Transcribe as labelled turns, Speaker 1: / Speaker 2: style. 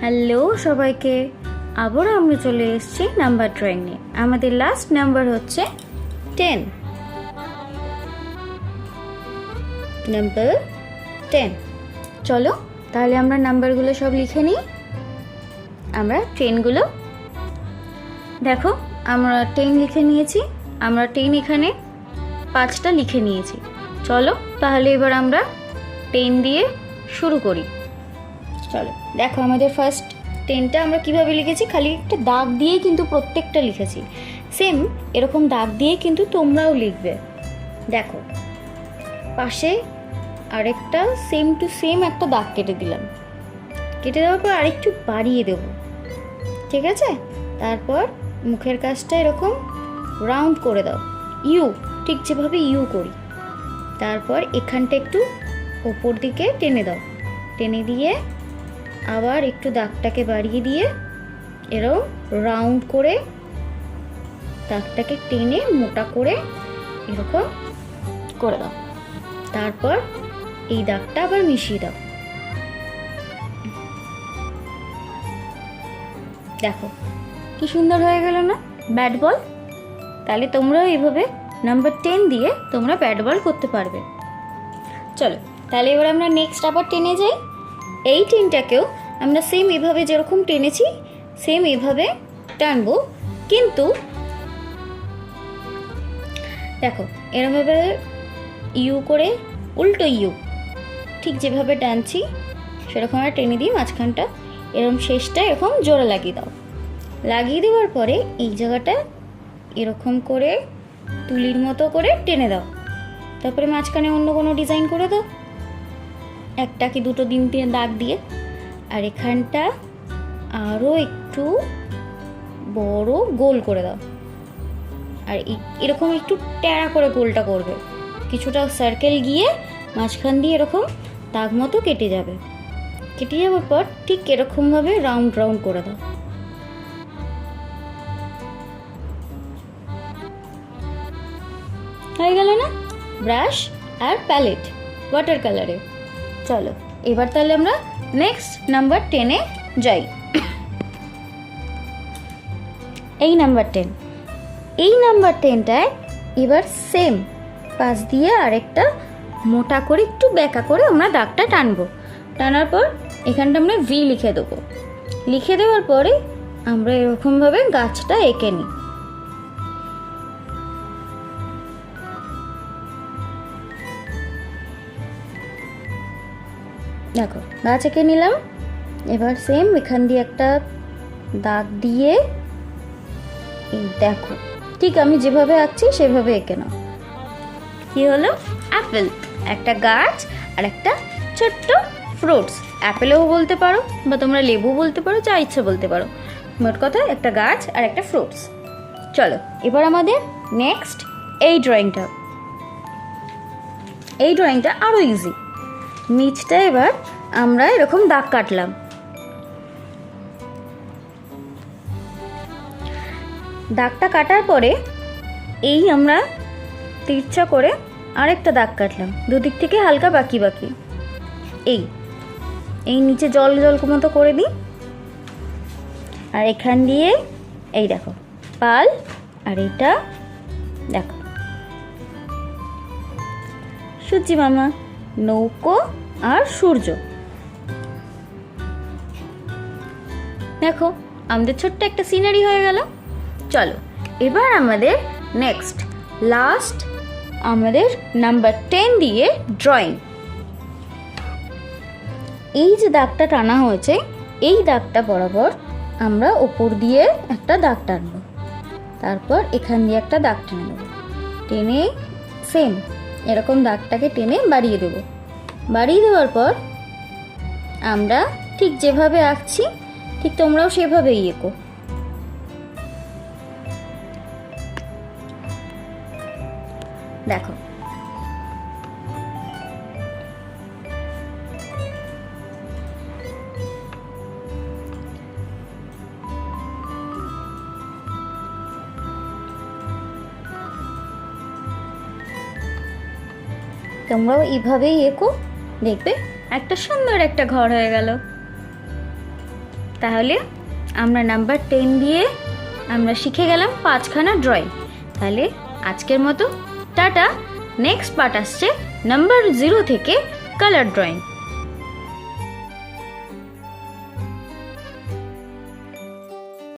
Speaker 1: Hello সবাইকে। আবারও আমরা চলে এসেছি নাম্বার ড্রয়িং নিয়ে। আমাদের লাস্ট নাম্বার হচ্ছে টেন নাম্বার টেন চলো, তাহলে আমরা নাম্বারগুলো সব লিখে নিই। আমরা টেনগুলো দেখো, আমরা টেন লিখে নিয়েছি, আমরা টেন এখানে পাঁচটা লিখে নিয়েছি। চলো, তাহলে এবার আমরা টেন দিয়ে শুরু করি। চলো। দেখো, আমাদের ফার্স্ট টেনটা আমরা কীভাবে লিখেছি? খালি একটা দাগ দিয়েই কিন্তু প্রত্যেকটা লিখেছি। সেম এরকম দাগ দিয়ে কিন্তু তোমরাও লিখবে। দেখো, পাশে আরেকটা সেম টু সেম একটা দাগ কেটে দিলাম। কেটে দেওয়ার পর আরেকটু বাড়িয়ে দেব। ঠিক আছে? তারপর মুখের কাজটা এরকম রাউন্ড করে দাও। ইউ ঠিক যেভাবে ইউ করি। তারপর এখানটা একটু ওপর দিকে টেনে দাও। টেনে দিয়ে আবার একটু দাগটাকে বাড়িয়ে দিয়ে এরকম রাউন্ড করে দাগটাকে টেনে মোটা করে এরকম করে দাও। তারপর এই দাগটা আবার মিশিয়ে দাও। দেখো কি সুন্দর হয়ে গেল না? Bat ball. তাহলে তোমরাও এইভাবে নাম্বার টেন দিয়ে তোমরা ব্যাট বল করতে পারবে। চলো তাহলে এবার আমরা নেক্সট আবার টেনে যাই। এই টেনটাকেও আমরা সেম এভাবে যেরকম টেনেছি সেম এভাবে টানবো। কিন্তু দেখো, এরমভাবে ইউ করে উল্টো ইউ ঠিক যেভাবে টানছি, সেরকম আমরা টেনে দিই মাঝখানটা এরকম শেষটা এরকম জোরে লাগিয়ে দাও। লাগিয়ে দেওয়ার পরে এই জায়গাটা এরকম করে, তুলির মতো করে টেনে দাও। তারপরে মাঝখানে অন্য কোনো ডিজাইন করে দাও। একটা কি দুটো দিন দিয়ে দাগ দিয়ে। আর এখানটা আরও একটু বড় গোল করে দাও। আর এরকম একটু ট্যাড়া করে গোলটা করবে। কিছুটা সার্কেল গিয়ে মাঝখান দিয়ে এরকম দাগ মতো কেটে যাবে। কেটে যাওয়ার পর ঠিক এরকমভাবে রাউন্ড রাউন্ড করে দাও। হয়ে গেল না? ব্রাশ আর প্যালেট ওয়াটার কালারে চলো, এবার তাহলে আমরা নেক্সট নাম্বার টেনে যাই। এই নাম্বার টেন এই নাম্বার টেনটায় এবার সেম পাশ দিয়ে আরেকটা মোটা করে একটু বেঁকা করে আমরা দাগটা টানবো। টানার পর এখানটা আমরা ভি লিখে দেবো। লিখে দেওয়ার পরে আমরা এরকমভাবে গাছটা এঁকে নিই। দেখো গাছ এঁকে নিলাম। এবার সেম এখান দিয়ে একটা দাগ দিয়ে এই দেখো, ঠিক আমি যেভাবে আঁকছি সেভাবে এঁকে নাও। কি হলো? অ্যাপেল একটা গাছ আর একটা ছোট্ট ফ্রুটস অ্যাপেলও বলতে পারো বা তোমরা লেবু বলতে পারো, যা ইচ্ছে বলতে পারো। মোট কথা একটা গাছ আর একটা ফ্রুটস চলো, এবার আমাদের নেক্সট এই ড্রয়িংটা এই ড্রয়িংটা আরও ইজি নিচটা এবার আমরা এরকম দাগ কাটলাম। দাগটা কাটার পরে এই আমরা তিরছা করে আরেকটা দাগ কাটলাম। দুদিক থেকে হালকা বাকি বাকি এই এই নিচে জল জল মতো করে দিই। আর এখান দিয়ে এই দেখো, পাল আর এটা দেখো। সূর্যি মামা। নৌকো আর সূর্য। দেখো, আমাদের ছোট্ট একটা সিনারি হয়ে গেল। চলো, এবার আমাদের নেক্সট লাস্ট আমাদের নাম্বার টেন দিয়ে ড্রয়িং এই যে দাগটা টানা হয়েছে, এই দাগটা বরাবর আমরা ওপর দিয়ে একটা দাগ টানব। তারপর এখান দিয়ে একটা দাগ টেনে নেব। টেনে সেম এরকম দাগটাকে টেনে বাড়িয়ে দেব। বাড়িয়ে দেওয়ার পর আমরা ঠিক যেভাবে আঁকছি, ঠিক তোমরাও সেভাবেই এঁকো। দেখো তোমরাও এইভাবেই এঁকো, দেখবে একটা সুন্দর একটা ঘর হয়ে গেল। তাহলে আমরা নাম্বার টেন দিয়ে আমরা শিখে গেলাম পাঁচখানা ড্রয়িং তাহলে আজকের মতো, টাটা। নেক্সট পার্ট আসছে নাম্বার জিরো থেকে কালার ড্রয়িং